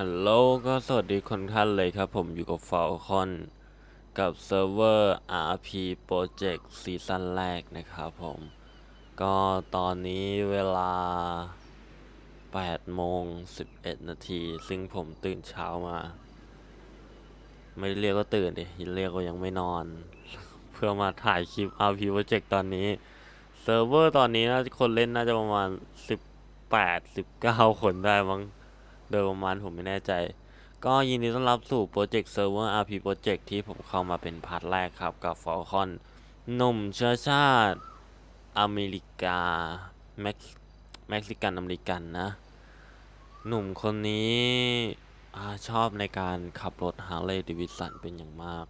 ฮัลโหลก็สวัสดีคนท่านเลยครับ ผมอยู่กับ Falcon กับเซิร์ฟเวอร์ RP Project ซีซั่นแรกนะครับผม ก็ตอนนี้เวลา8โมง11 นาที ซึ่งผมตื่นเช้ามา ไม่เรียกก็ตื่นดิเรียกก็ยังไม่นอน เพื่อมาถ่ายคลิป RP Project ตอนนี้ เซิร์ฟเวอร์ตอนนี้น่าจะคนเล่นน่าจะประมาณ 18 19 คนได้มั้ง โดยประมาณผมไม่แน่ใจ ก็ยินดีต้อนรับสู่โปรเจกต์เซิร์ฟเวอร์ RP โปรเจกต์ที่ผมเข้ามาเป็นพาร์ทแรกครับ กับ Falcon หนุ่มเชื้อชาติ อเมริกาเม็กเม็กซิกันอเมริกันนะ หนุ่มคนนี้อชอบในการขับรถฮาร์เลย์ด v วิสันเป็นอย่างมาก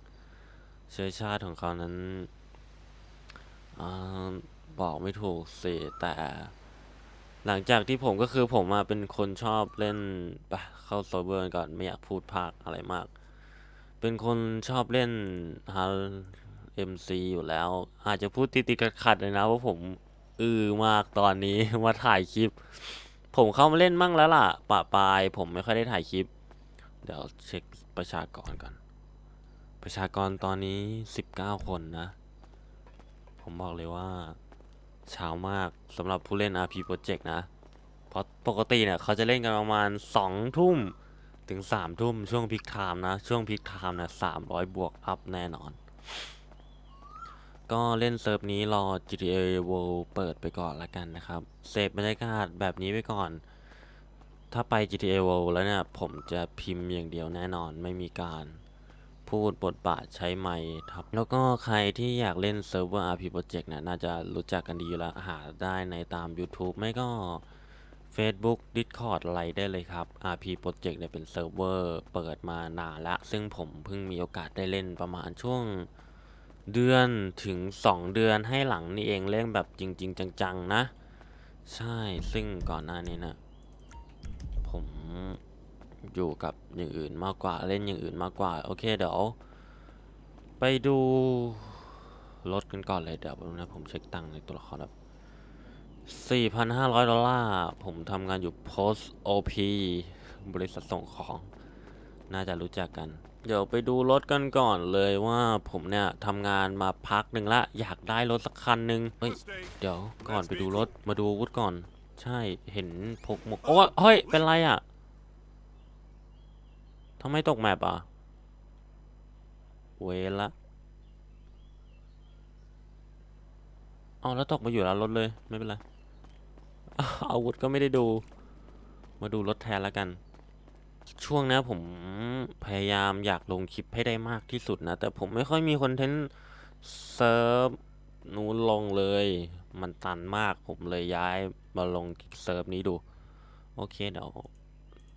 เชื้อชาติของเขานั้นอบอกไม่ถูกสิแต่ หลังจากที่ผมก็คือผมอะเป็นคนชอบเล่นไปเข้าโซเวอร์ก่อนไม่อยากพูดภาคอะไรมาก เป็นคนชอบเล่นฮาร์เอ็มซีอยู่แล้ว อาจจะพูดติดๆขัดๆเลยนะว่าผมอือมากตอนนี้มาถ่ายคลิป ผมเข้ามาเล่นมั่งแล้วล่ะปะปลายผมไม่ค่อยได้ถ่ายคลิป เดี๋ยวเช็คประชากรก่อน ประชากรตอนนี้ 19 คนนะ ผมบอกเลยว่า เช้ามากสำหรับผู้เล่น RP Project นะ เพราะปกติเนี่ยเขาจะเล่นกันประมาณ 2 ทุ่มถึง 3 ทุ่มช่วงพิกไทม์นะ ช่วงพิกไทม์เนะ300บวกอัพแน่นอน ก็เล่นเซิร์ฟนี้รอ GTA World เปิดไปก่อนละกันนะครับ เสพบรรยากาศแบบนี้ไปก่อน ถ้าไป GTA World แล้วเนี่ย ผมจะพิมพ์อย่างเดียวแน่นอนไม่มีการ พูดบทบาทใช้ไมค์ครับ แล้วก็ใครที่อยากเล่นเซิร์ฟเวอร์ RP Project เนี่ยน่าจะรู้จักกันดีอยู่แล้วหาได้ในตาม YouTube ไม่ก็ Facebook Discord อะไรได้เลยครับ RP Project เนี่ยเป็นเซิร์ฟเวอร์เปิดมานานละ ซึ่งผมเพิ่งมีโอกาสได้เล่นประมาณช่วงเดือนถึง 2 เดือนให้หลังนี่เองเล่นแบบจริง ๆ จัง ๆ นะ ใช่ซึ่งก่อนหน้านี้นะ ผม อยู่กับอย่างอื่นมากกว่าเล่นอย่างอื่นมากกว่า โอเคเดี๋ยวไปดูรถกันก่อนเลยเดี๋ยวนะผมเช็คตังค์ในตัวละครแบบ4,500 ดอลลาร์ ผมทำงานอยู่ Post OP บริษัทส่งของ น่าจะรู้จักกัน เดี๋ยวไปดูรถกันก่อนเลยว่าผมเนี่ยทำงานมาพักหนึ่งละ อยากได้รถสักคันหนึ่งเฮ้ย เดี๋ยวก่อนไปดูรถมาดูอาวุธก่อน ใช่เห็นพกหมวกโอ้ยเฮ้ย เป็นไรอะ่ะำไมตกแมปอะ เวละเอาแล้วตกมาอยู่แล้วรถเลย ไม่เป็นไรอาวอาวุธก็ไม่ได้ดู มาดูรถแทนแล้วกัน ช่วงนี้ผมพยายามอยากลงคลิปให้ได้มากที่สุดนะ แต่ผมไม่ค่อยมีคอนเทนต์เซิร์ฟนู้นลงเลย มันตันมากผมเลยย้ายมาลงเซิร์ฟนี้ดู โอเคเดี๋ยว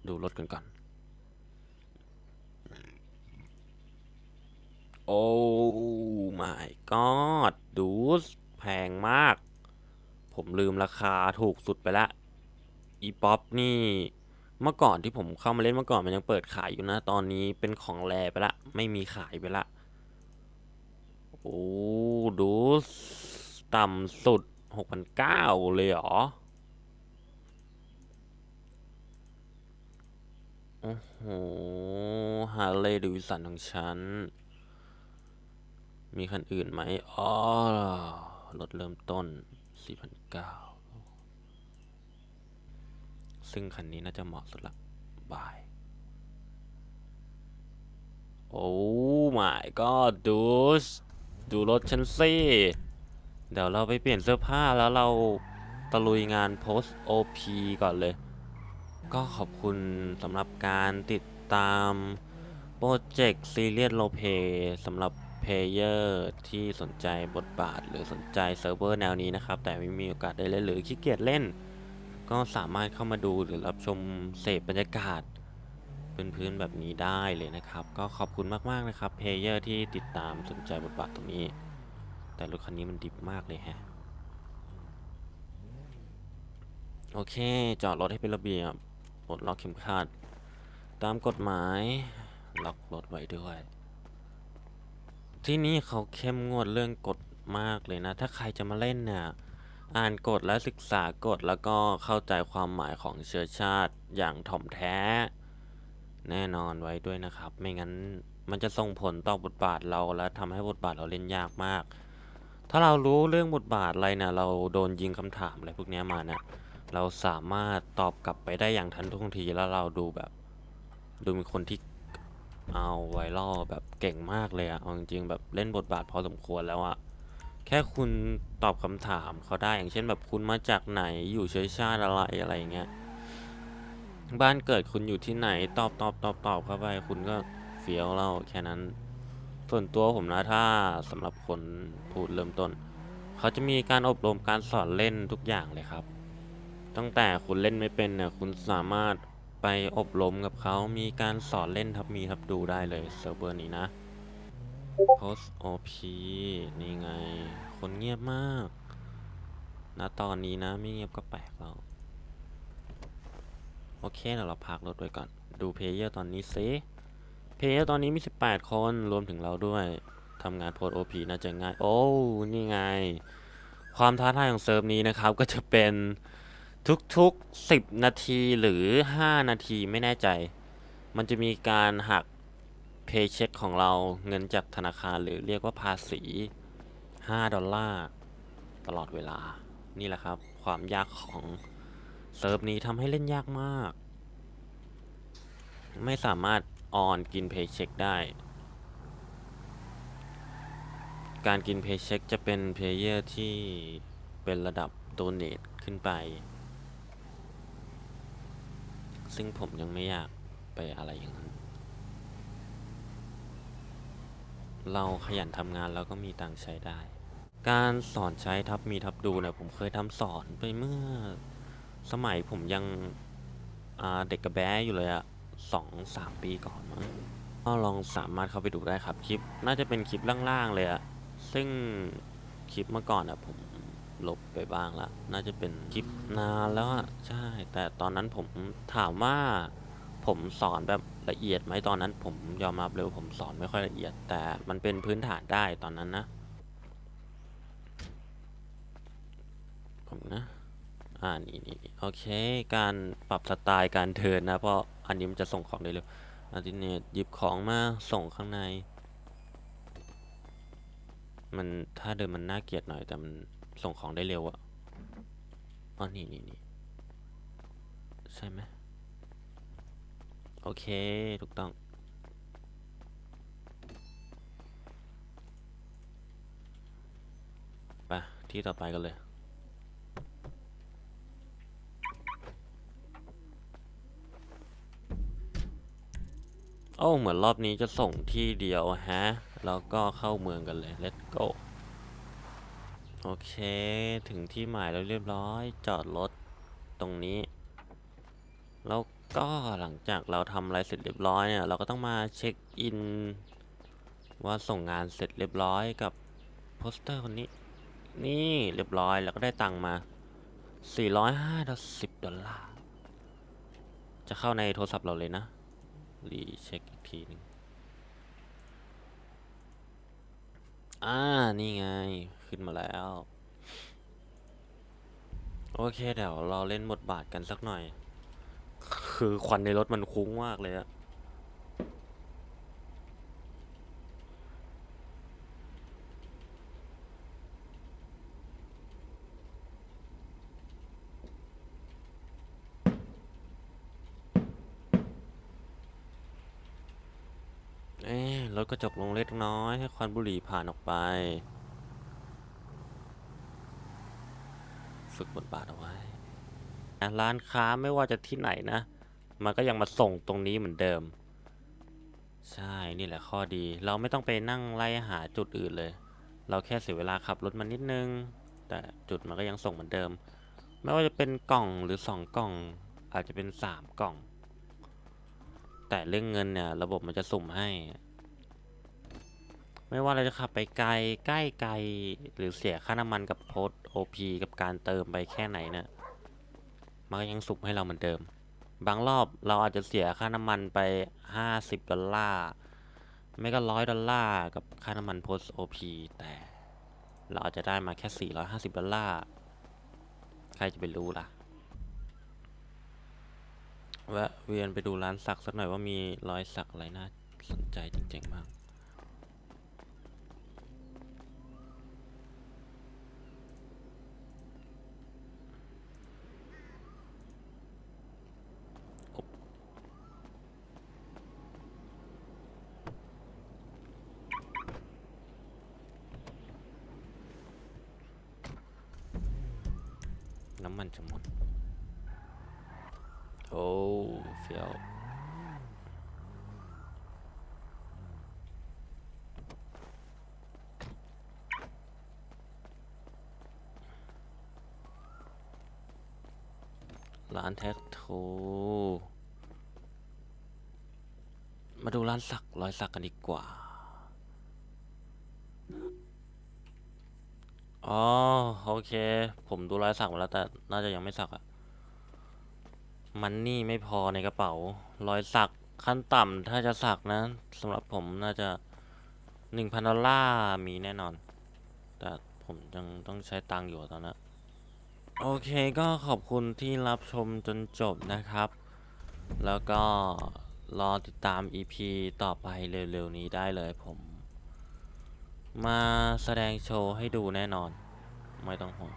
ดูรถกันก่อน โอ้ my god ดูสแพงมาก ผมลืมราคาถูกสุดไปละ อีป๊อปนี่ เมื่อก่อนที่ผมเข้ามาเล่นเมื่อก่อนมันยังเปิดขายอยู่นะ ตอนนี้เป็นของแรไปละ ไม่มีขายไปละ โอ้ดูสต่ำสุด 6,900 เลยเหรอ โอ้โห ฮาร์เลย์ดวิสันของฉัน มีคันอื่นไหมอ๋อรถเริ่มต้น 4,900 ซึ่งคันนี้น่าจะเหมาะสุดละบาย โอ้ my god ดูสดูรถฉันสิเดี๋ยวเราไปเปลี่ยนเสื้อผ้าแล้วเราตะลุยงาน post OP ก่อนเลย ก็ขอบคุณสำหรับการติดตามโปรเจกต์ซีเรียสโลเพสำหรับ เพลเยอร์ที่สนใจบทบาท หรือสนใจเซิร์ฟเวอร์แนวนี้นะครับ แต่ไม่มีโอกาสได้เล่นหรือขี้เกียจเล่น ก็สามารถเข้ามาดูหรือรับชมเสพบรรยากาศพื้นๆแบบนี้ได้เลยนะครับ ก็ขอบคุณมากๆนะครับเพลเยอร์ที่ติดตามสนใจบทบาทตรงนี้ แต่รถคันนี้มันดิบมากเลยแฮะโอเค จอดรถให้เป็นระเบียบปลดล็อกเข็มขัด ตามกฎหมาย ล็อกรถไว้ด้วย ที่นี่เขาเข้มงวดเรื่องกฎมากเลยนะ ถ้าใครจะมาเล่นเนี่ย อ่านกฎและศึกษากฎแล้วก็เข้าใจความหมายของเชื้อชาติอย่างถ่อมแท้ แน่นอนไว้ด้วยนะครับ ไม่งั้นมันจะส่งผลต่อบทบาทเราและทำให้บทบาทเราเล่นยากมาก ถ้าเรารู้เรื่องบทบาทอะไรเนี่ยเราโดนยิงคำถามอะไรพวกนี้มาเนี่ยเราสามารถตอบกลับไปได้อย่างทันท่วงทีแล้วเราดูแบบ ดูเป็นคนที่ เอาไวรัลแบบเก่งมากเลยอะเอาจริงๆแบบเล่นบทบาทพอสมควรแล้วอะแค่คุณตอบคำถามเขาได้อย่างเช่นแบบคุณมาจากไหนอยู่เชื้อชาติอะไรอะไรอย่างเงี้ยบ้านเกิดคุณอยู่ที่ไหนตอบตอบตอบตอบเข้าไปคุณก็เฟี้ยวเล่าแค่นั้น ส่วนตัวผมนะถ้าสำหรับคนพูดเริ่มต้น เขาจะมีการอบรมการสอนเล่นทุกอย่างเลยครับ ตั้งแต่คุณเล่นไม่เป็นเนี่ยคุณสามารถ ไปอบรมกับเขามีการสอนเล่นทับมีทับดูได้เลยเซิร์ฟเวอร์นี้นะ post op นี่ไง คนเงียบมากณตอนนี้นะไม่เงียบก็แปลกแล้ว โอเคเดี๋ยวเราพักรถไว้ก่อน ดูเพลเยอร์ตอนนี้ซิเพลเยอร์ตอนนี้มี 18 คนรวมถึงเราด้วยทำงานโพสโอพีน่าจะง่าย โอ้ นี่ไง ความท้าทายของเซิร์ฟนี้นะครับ ก็จะเป็น ทุกๆ 10 นาทีหรือ 5 นาทีไม่แน่ใจ มันจะมีการหักเพย์เช็คของเราเงินจากธนาคารหรือเรียกว่าภาษี 5 ดอลลาร์ตลอดเวลา นี่แหละครับ ความยากของเซิร์ฟนี้ทำให้เล่นยากมาก ไม่สามารถออนกินเพย์เช็คได้ การกินเพย์เช็คจะเป็นเพลเยอร์ที่เป็นระดับโดเน e ขึ้นไป ซึ่งผมยังไม่อยากไปอะไรอย่างนั้น เราขยันทำงานแล้วก็มีตังค์ใช้ได้ การสอนใช้ทับมีทับดูเนี่ยผมเคยทำสอนไปเมื่อ สมัยผมยังเด็กกระแบ้อยู่เลยอะสองสามปีก่อนมั้งก็ลองสามารถเข้าไปดูได้ครับคลิป น่าจะเป็นคลิปล่างๆเลยอะซึ่งคลิปเมื่อก่อนอะผม ลบไปบ้างละ น่าจะเป็นคลิปนานแล้วอะใช่ แต่ตอนนั้นผมถามว่าผมสอนแบบละเอียดไหมตอนนั้น ผมยอมรับเลยว่าผมสอนไม่ค่อยละเอียด แต่มันเป็นพื้นฐานได้ตอนนั้นนะผมนะอ่านี่นี่โอเค การปรับสไตล์การเทินนะ เพราะอันนี้มันจะส่งของได้เร็วอันนี้เนี่ยหยิบของมาส่งข้างใน มันถ้าเดินมันน่าเกลียดหน่อยแต่มัน ส่งของได้เร็วอะอ๋อนี่นี่นี่ใช่ไหมโอเค ถูกต้อง ไป ที่ต่อไปกันเลย โอ้ เหมือนรอบนี้จะส่งที่เดียวฮะ แล้วก็เข้าเมืองกันเลย let's go โอเค ถึงที่หมายแล้วเรียบร้อย จอดรถตรงนี้ แล้วก็หลังจากเราทำอะไรเสร็จเรียบร้อยเนี่ย เราก็ต้องมาเช็คอิน ว่าส่งงานเสร็จเรียบร้อยกับโปสเตอร์คนนี้ นี่เรียบร้อยแล้วก็ได้ตังค์มา 450 ดอลลาร์ จะเข้าในโทรศัพท์เราเลยนะ รีเช็คอีกทีนึง อ่า นี่ไง ขึ้นมาแล้ว โอเค เดี๋ยวเราเล่นบทบาทกันสักหน่อย คือควันในรถมันคุ้งมากเลยอะ กระจกลงเล็กน้อยให้ควันบุหรี่ผ่านออกไป ฝึกบทบาทเอาไว้ร้านค้าไม่ว่าจะที่ไหนนะ มันก็ยังมาส่งตรงนี้เหมือนเดิม ใช่นี่แหละข้อดี เราไม่ต้องไปนั่งไล่หาจุดอื่นเลย เราแค่เสียเวลาขับรถมานิดนึง แต่จุดมันก็ยังส่งเหมือนเดิม ไม่ว่าจะเป็นกล่องหรือสองกล่อง อาจจะเป็นสามกล่อง แต่เรื่องเงินเนี่ย ระบบมันจะสุ่มให้ ไม่ว่าเราจะขับไปไกลใกล้ไกลหรือเสียค่าน้ำมันกับโพสโอพีกับการเติมไปแค่ไหนเนี่ยมันก็ยังสุ่มให้เราเหมือนเดิม บางรอบเราอาจจะเสียค่าน้ำมันไป 50 ดอลลาร์ไม่ก็ร้อยดอลลาร์กับค่าน้ำมันโพสโอพีแต่เราอาจจะได้มาแค่ 450 ดอลลาร์ใครจะไปรู้ล่ะแวะเวียนไปดูร้านสักสักหน่อยว่ามีรอยสักอะไรน่าสนใจจริงๆบ้าง น้ำมันจะหมด โอ้เฟี้ยวร้านแท็กทูมาดูร้านสักรอยสักกันดีกว่า อ๋อ โอเค ผมดูรอยสักมาแล้วแต่น่าจะยังไม่สักอะ มันนี่ไม่พอในกระเป๋ารอยสักขั้นต่ำถ้าจะสักนะสำหรับผมน่าจะหนึ่งพันดอลลาร์มีแน่นอน แต่ผมยังต้องใช้ตังค์อยู่ตอนนั้นโอเคก็ขอบคุณที่รับชมจนจบนะครับ แล้วก็รอติดตาม EP ต่อไปเร็วๆนี้ได้เลยผม มาแสดงโชว์ให้ดูแน่นอน ไม่ต้องห่วง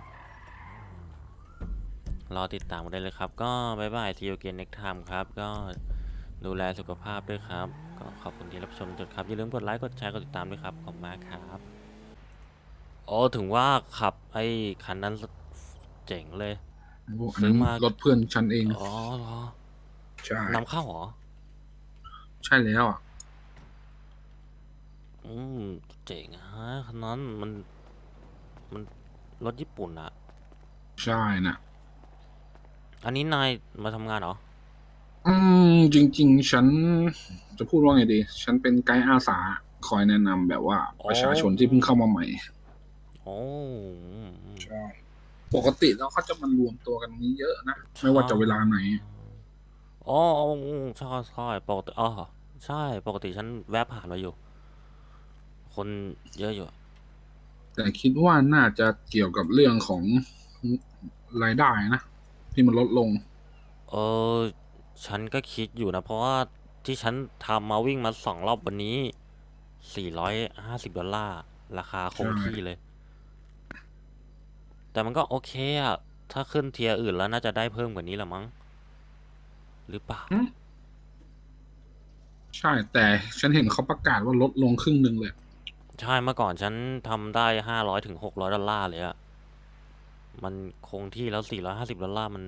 รอติดตามกันได้เลยครับ ก็บายบายทีโอเกนเน็กไทม์ครับ ก็ดูแลสุขภาพด้วยครับ ก็ขอบคุณที่รับชมจนครับ อย่าลืมกดไลค์ กดแชร์ กดติดตามด้วยครับ ขอบคุณมากครับโอ้ถึงว่าขับไอ้คันนั้นเจ๋งเลย โอ้อันซื้นั้อนมา รถเพื่อนฉันเองอ๋อเหรอใช่นำเข้าเหรอ ใช่แล้วอะอืมเจ๋งฮะคันนั้นมัน มันรถญี่ปุ่นอะ ใช่น่ะ อันนี้นายมาทำงานเหรอ อืมจริง ๆ ฉันจะพูดว่าไงดี ฉันเป็นไกด์อาสาคอยแนะนำแบบว่าอ๋อ ประชาชนที่เพิ่งเข้ามาใหม่ โอ้อืมอืมใช่ ปกติแล้วเขาจะมารวมตัวกันนี้เยอะนะ ไม่ว่าจะเวลาไหน อ๋ออ๋ออืมใช่ใช่ปกติอ๋อใช่ปกติฉันแวะผ่านมาอยู่ คนเยอะอยู่อะแต่คิดว่าน่าจะเกี่ยวกับเรื่องของรายได้นะ ที่มันลดลง เออ ฉันก็คิดอยู่นะ เพราะว่าที่ฉันทำมาวิ่งมาสองรอบวันนี้สี่ร้อยห้าสิบดอลลาร์ ราคาคงใช่ที่เลย แต่มันก็โอเคอะถ้าขึ้นเทียร์อื่นแล้วน่าจะได้เพิ่มกว่านี้ละมั้ง หรือเปล่า ใช่ แต่ฉันเห็นเขาประกาศว่าลดลงครึ่งหนึ่งเลย ใช่เมื่อก่อนฉันทำได้ห้าร้อยถึงหกร้อยดอลลาร์เลยอะ มันคงที่แล้วสี่ร้อยห้าสิบดอลลาร์มัน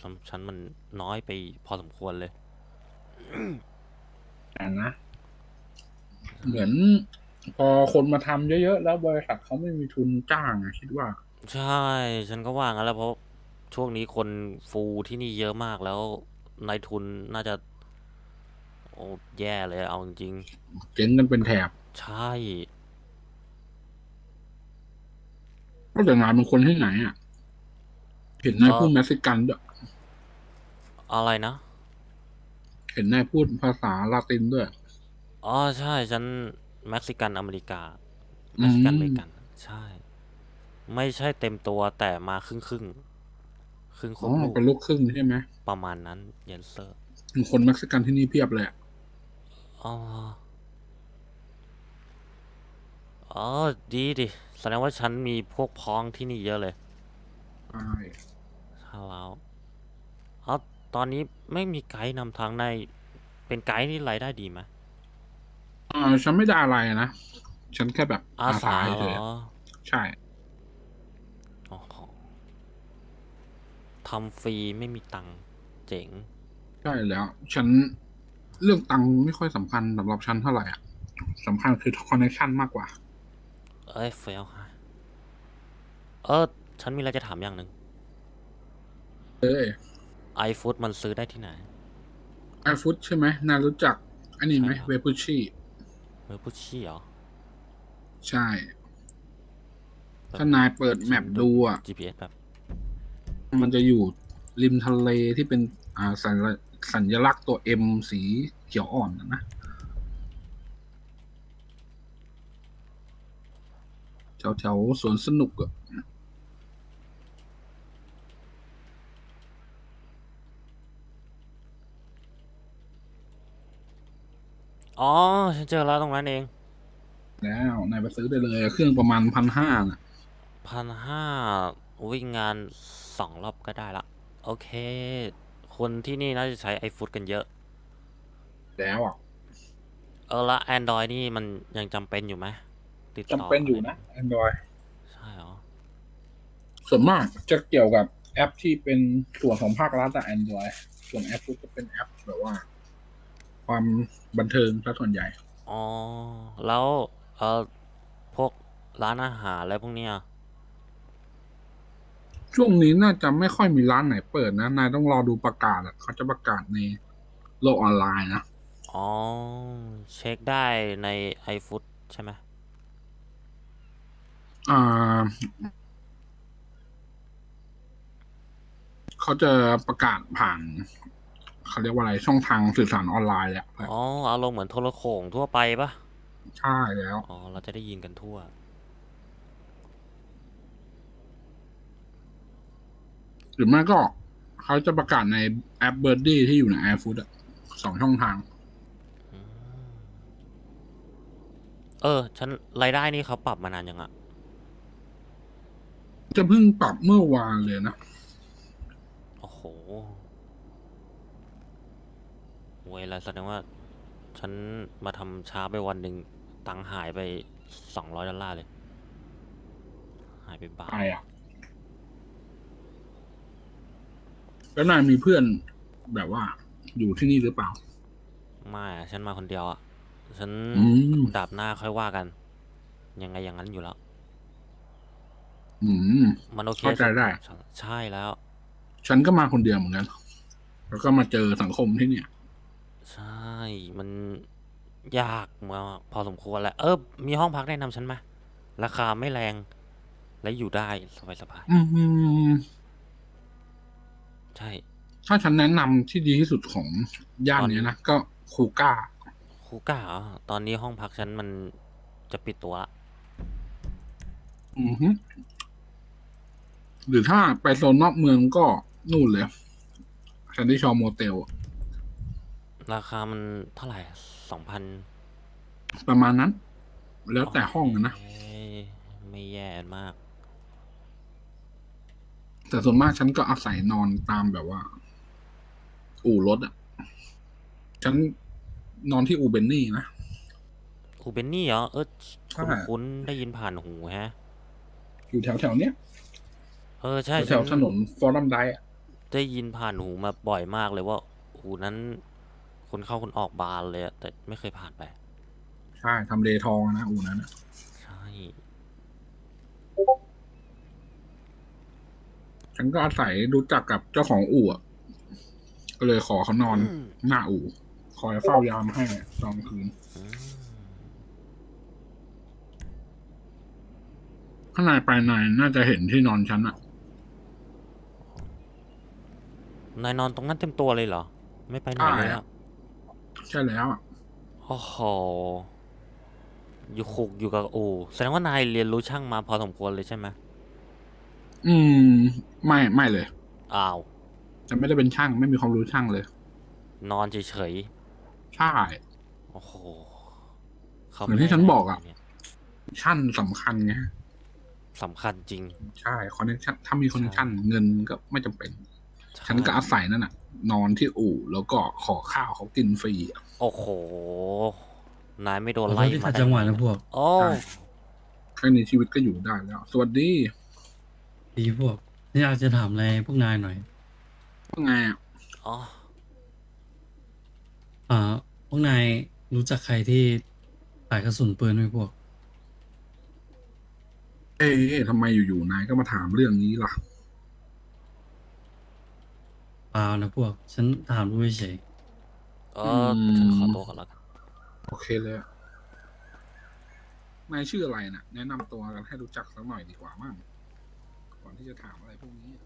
สำหรับฉันมันน้อยไปพอสมควรเลย แต่นะ เหมือนพอคนมาทำเยอะๆ แล้วบริษัทเขาไม่มีทุนจ้างอะคิดว่า ใช่ ฉันก็ว่างั้นแหล้วเพราะช่วงนี้คนฟูที่นี่เยอะมากแล้วนายทุนน่าจะ โอ้แย่เลยเอาจริงเจ๊งกันเป็นแถบ ๆใช่ ก็แต่งานเป็นคนที่ไหนอะ เห็นนายพูดเม็กซิกันด้วยอะไรนะ เห็นนายพูดภาษาลาตินด้วย อ๋อใช่ ฉันเม็กซิกันอเมริกาอืมเม็กซิกันอเมริกัน ใช่ ไม่ใช่เต็มตัวแต่มาครึ่งครึ่งๆครึ่งคอ๋วอบลูกเป็นลูกครึ่งใช่ไหมประมาณนั้น เยนเซอร์คนเม็กซิกันที่นี่เพียบเลยอะอ๋อ อ๋อ ดีดิแส ดงว่าฉันมีพวกพ้องที่นี่เยอะเลยใช่ใช่แล้วอ๋อตอนนี้ไม่มีไกด์นำทางใน เป็นไกด์นี่รายได้ดีไหมอ่าฉันไม่ได้อะไรนะ ฉันแค่แบบอาสาเฉเหรยอๆใช่อ๋อทำฟรีไม่มีตังค์เจ๋ง ใช่แล้ว ฉันเรื่องตังค์ไม่ค่อยสำคัญสำหรับฉันเท่าไหร่อะสำคัญคือคอนเนคชั่นมากกว่า เอ้ยเฟลฮะ เออ ฉันมีอะไรจะถามอย่างหนึ่งเอ้ยไอฟุตมันซื้อได้ที่ไหน ไอฟุตใช่ไหมนายรู้จัก อันนี้ไหมใช่ครับ เวปุชี่เมอร์พุชชี่เหรอ ใช่ ถ้านายเปิดแมปดูอะ GPS แบบ มันจะอยู่ริมทะเลที่เป็นอ่าสัญลักษณ์สัญลักษณ์ตัวเอ็มสีเขียวอ่อนนะนะแถวแถวๆสวนสนุกอะ อ๋อฉันเจอแล้วตรงนั้นเองแล้วนายไปซื้อได้เลย เครื่องประมาณพันห้าน่ะพันห้าวิ่งงานสองรอบก็ได้ละ โอเค คนที่นี่น่าจะใช้ iFood กันเยอะ แล้วอะเออละ Android นี่มันยังจำเป็นอยู่ไหมติดต่อจำเป็นอยู่นะ Android ใช่เหรอส่วนมากจะเกี่ยวกับแอปที่เป็นส่วนของภาครัฐแต่ Android ส่วนแอปพุทจะเป็นแอปแบบว่า ความบันเทิงซะส่วนใหญ่ อ๋อ แล้วเออพวกร้านอาหารอะไรพวกเนี้ยช่วงนี้น่าจะไม่ค่อยมีร้านไหนเปิดนะนายต้องรอดูประกาศอะเขาจะประกาศในโลกออนไลน์นะ อ๋อ เช็คได้ใน iFood ใช่ไหมอ่าเขาจะประกาศผ่าน เขาเรียกว่าอะไรช่องทางสื่อสารออนไลน์แหละอ๋ออารมณ์เหมือนโทรโขงทั่วไปปะใช่แล้ว อ๋อ เราจะได้ยินกันทั่ว หรือไม่ก็เขาจะประกาศในแอปเบ r ร์ดี้ที่อยู่ใน iFood อะสองช่องทางอืมเออ ฉันรายได้นี่เขาปรับมานานยังอะจะเพิ่งปรับเมื่อวานเลยนะ โอ้โห เวลาแสดงว่า ฉันมาทำช้าไปวันหนึ่งตังค์หายไปสองร้อยดอลลาร์เลย หายไปบาทไปอะ แล้วนายมีเพื่อนแบบว่า อยู่ที่นี่หรือเปล่า ไม่อะฉันมาคนเดียวอะฉันอืม ดาบหน้าค่อยว่ากัน ยังไงอย่างนั้นอยู่แล้ว อืม มันโอเคเข้าใจได้ ใช่ใช่แล้ว ฉันก็มาคนเดียวเหมือนกัน แล้วก็มาเจอสังคมที่เนี่ย ใช่ มันยากมาพอสมควรแหละ เออ มีห้องพักแนะนำฉันไหมราคาไม่แรง และอยู่ได้สบายสบายอืมๆใช่ ถ้าฉันแนะนำที่ดีที่สุดของย่านเนี้ยนะ ก็คูก้าครูก้าเหรอตอนนี้ห้องพักฉันมันจะปิดตัวละอือฮึหรือถ้าไปโซนนอกเมืองก็นู่นเลยแคนดี้ชอโมเตล ราคามันเท่าไหร่สองพันประมาณนั้น แล้วแต่ห้องอะนะ ไม่แย่มาก แต่ส่วนมากฉันก็อาศัยนอนตามแบบว่า อู่รถอะ ฉันนอนที่อูเบนนี่นะ อูเบนนี่เหรอ เออใช่คุ้นคุ้นๆได้ยินผ่านหูแฮะ อยู่แถวแถวๆเนี้ย เออใช่แถวๆถฉันนฟอรัมไดอะได้ยินผ่านหูมาบ่อยมากเลยว่าหูนั้น คนเข้าคนออกบานเลยอะแต่ไม่เคยผ่านไป ใช่ทำเลทองอะนะอู่นั้นอะใช่ ฉันก็อาศัยรู้จักกับเจ้าของอู่อะก็เลยขอเขานอนอืม หน้าอู่ คอยเฝ้ายามให้ตอนคืน อืมข้างในไปในน่าจะเห็นที่นอนฉันอะนายนอนตรงนั้นเต็มตัวเลยเหรอ ไม่ไปไหนเลยอะ ใช่แล้วอะโอ้โหอยู่คุกอยู่กับอูแสดงว่านายเรียนรู้ช่างมาพอสมควรเลยใช่ไหมอืม ไม่ไม่เลยอ้าวฉันไม่ได้เป็นช่าง ไม่มีความรู้ช่างเลย นอนเฉยใช่ ๆ โอ้โหขาเหมือนที่ฉันบอกอะเนี่ยช่างสำคัญไงสำคัญจริงใช่คอนเนคชั่นถ้ามีคอนเนคชั่นเงินก็ไม่จำเป็นใช่ฉันก็อาศัยนั่นน่ะ นอนที่อู่ แล้วก็ขอข้าวเขากินฟรีอะโอ้โห นายไม่โดนขอโทไล่ษที่มาขัดได้จังหวะไนะพวกโอ้แค่นี้ชีวิตก็อยู่ได้แล้ว สวัสดีดีพวกนี่อยากจะถามอะไรพวกนายหน่อย ว่าไงอะอ๋ออ่า พวกนายรู้จักใครที่ขายกระสุนปืนไหมพวก เอ๊ะทำไมอยู่ๆนายก็มาถามเรื่องนี้ล่ะเปล่านะพวก ฉันถามดูเฉยเออฉันขอตัวก่อนแล้วกันโอเคเลยอะนายชื่ออะไรนะแนะนำตัวกันให้รู้จักสักหน่อยดีกว่ามั้งก่อนที่จะถามอะไรพวกนี้อะ